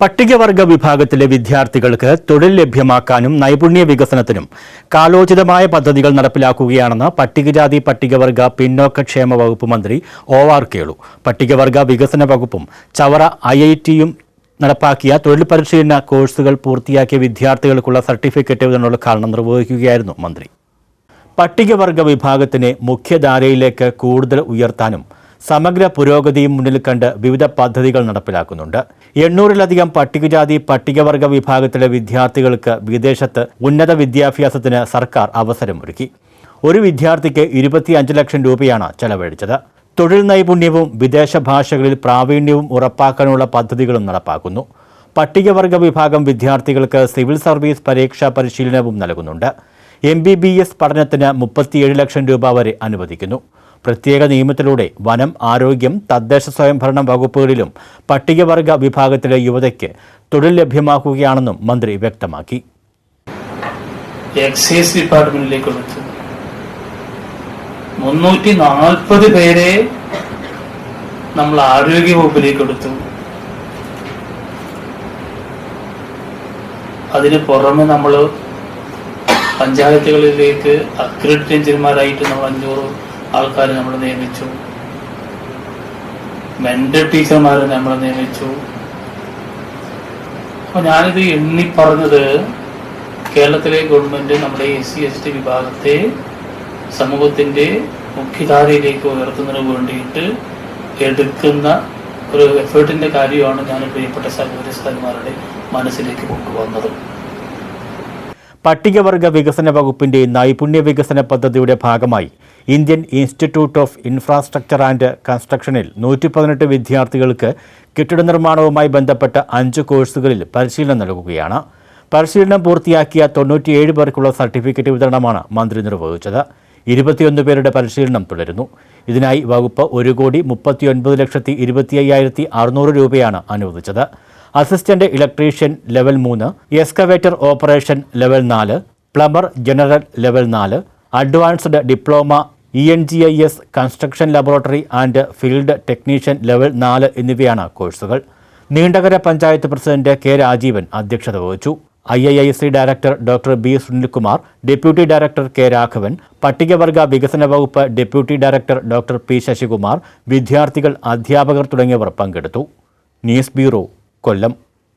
പട്ടികവർഗ വിഭാഗത്തിലെ വിദ്യാർത്ഥികൾക്ക് തൊഴിൽ ലഭ്യമാക്കാനും നൈപുണ്യ വികസനത്തിനും കാലോചിതമായ പദ്ധതികൾ നടപ്പിലാക്കുകയാണെന്ന് പട്ടികജാതി പട്ടികവർഗ പിന്നോക്കക്ഷേമ വകുപ്പ് മന്ത്രി ഒ ആർ കേളു. പട്ടികവർഗ വികസന വകുപ്പും ചവറ ഐ ഐ ടിയും നടപ്പാക്കിയ തൊഴിൽ പരിശീലന കോഴ്സുകൾ പൂർത്തിയാക്കിയ വിദ്യാർത്ഥികൾക്കുള്ള സർട്ടിഫിക്കറ്റ് വിതരണോദ്ഘാടനം നിർവഹിക്കുകയായിരുന്നു മന്ത്രി. പട്ടികവർഗ വിഭാഗത്തിനെ മുഖ്യധാരയിലേക്ക് കൂടുതൽ ഉയർത്താനും സമഗ്ര പുരോഗതിയും മുന്നിൽ കണ്ട് വിവിധ പദ്ധതികൾ നടപ്പിലാക്കുന്നുണ്ട്. എണ്ണൂറിലധികം പട്ടികജാതി പട്ടികവർഗ വിഭാഗത്തിലെ വിദ്യാർത്ഥികൾക്ക് വിദേശത്ത് ഉന്നത വിദ്യാഭ്യാസത്തിന് സർക്കാർ അവസരമൊരുക്കി. ഒരു വിദ്യാർത്ഥിക്ക് ഇരുപത്തിയഞ്ച് ലക്ഷം രൂപയാണ് ചെലവഴിച്ചത്. തൊഴിൽ നൈപുണ്യവും വിദേശ ഭാഷകളിൽ പ്രാവീണ്യവും ഉറപ്പാക്കാനുള്ള പദ്ധതികളും നടപ്പാക്കുന്നു. പട്ടികവർഗ വിഭാഗം വിദ്യാർത്ഥികൾക്ക് സിവിൽ സർവീസ് പരീക്ഷാ പരിശീലനവും നൽകുന്നുണ്ട്. എം ബി ബി എസ് പഠനത്തിന് മുപ്പത്തിയേഴ് ലക്ഷം രൂപ വരെ അനുവദിക്കുന്നു. പ്രത്യേക നിയമത്തിലൂടെ വനം ആരോഗ്യം തദ്ദേശ സ്വയംഭരണ വകുപ്പുകളിലും പട്ടികവർഗ വിഭാഗത്തിലെ യുവതയ്ക്ക് തൊഴിൽ ലഭ്യമാക്കുകയാണെന്നും മന്ത്രി വ്യക്തമാക്കി. എക്സൈസ് ഡിപ്പാർട്ട്മെന്റിലേക്ക് കൊടുത്തു മുന്നൂറ്റി നാൽപ്പത് പേരെ നമ്മൾ ആരോഗ്യ വകുപ്പിലേക്ക് എടുത്തു അതിന് പുറമെ നമ്മൾ പഞ്ചായത്തുകളിലേക്ക് അക്രഡിറ്റ് എഞ്ചിനീയർമാരായിട്ട് നമ്മൾ അഞ്ഞൂറ് ആൾക്കാരെ നമ്മൾ നിയമിച്ചു. മെന്റൽ ടീച്ചർമാരെ നമ്മൾ നിയമിച്ചു. അപ്പൊ ഞാനിത് എണ്ണി പറഞ്ഞത് കേരളത്തിലെ ഗവൺമെന്റ് നമ്മുടെ എസ് സി എസ് ടി വിഭാഗത്തെ സമൂഹത്തിന്റെ മുഖ്യധാരയിലേക്ക് ഉയർത്തുന്നതിന് വേണ്ടിയിട്ട് എടുക്കുന്ന ഒരു എഫേർട്ടിന്റെ കാര്യമാണ് ഞാൻ പ്രിയപ്പെട്ട സഹോദര സഹോദരിമാരുടെ മനസ്സിലേക്ക് കൊണ്ടുവന്നത്. പട്ടികവർഗ വികസന വകുപ്പിന്റെ നൈപുണ്യ വികസന പദ്ധതിയുടെ ഭാഗമായി Indian institute of infrastructure and കൺസ്ട്രക്ഷനിൽ നൂറ്റി പതിനെട്ട് വിദ്യാർത്ഥികൾക്ക് കെട്ടിട നിർമ്മാണവുമായി ബന്ധപ്പെട്ട അഞ്ച് കോഴ്സുകളിൽ പരിശീലനം നൽകുകയാണ്. പരിശീലനം പൂർത്തിയാക്കിയ തൊണ്ണൂറ്റിയേഴ് പേർക്കുള്ള സർട്ടിഫിക്കറ്റ് വിതരണമാണ് മന്ത്രി നിർവഹിച്ചത്. ഇരുപത്തിയൊന്ന് പേരുടെ പരിശീലനം തുടരുന്നു. ഇതിനായി വകുപ്പ് ഒരു കോടി മുപ്പത്തിയൊൻപത് ലക്ഷത്തി ഇരുപത്തി അയ്യായിരത്തി അറുന്നൂറ് രൂപയാണ് അനുവദിച്ചത്. അസിസ്റ്റന്റ് ഇലക്ട്രീഷ്യൻ ലെവൽ മൂന്ന് എസ്കവേറ്റർ ഓപ്പറേഷൻ ലെവൽ നാല് പ്ലംബർ ജനറൽ ലെവൽ നാല് advanced diploma E N G I S construction laboratory and field technician level നാല് എന്നിവയാണ് കോഴ്സുകൾ. നീണ്ടകര പഞ്ചായത്ത് പ്രസിഡന്റ് കെ രാജീവൻ അധ്യക്ഷത വഹിച്ചു. I I I C director doctor B Sunilkumar deputy director K Raghavan പട്ടികവർഗ വികസന വകുപ്പ് deputy director doctor P Sasikumar വിദ്യാർത്ഥികൾ അധ്യാപകർ തുടങ്ങിയവർ പങ്കെടുത്തു. News bureau Kollam.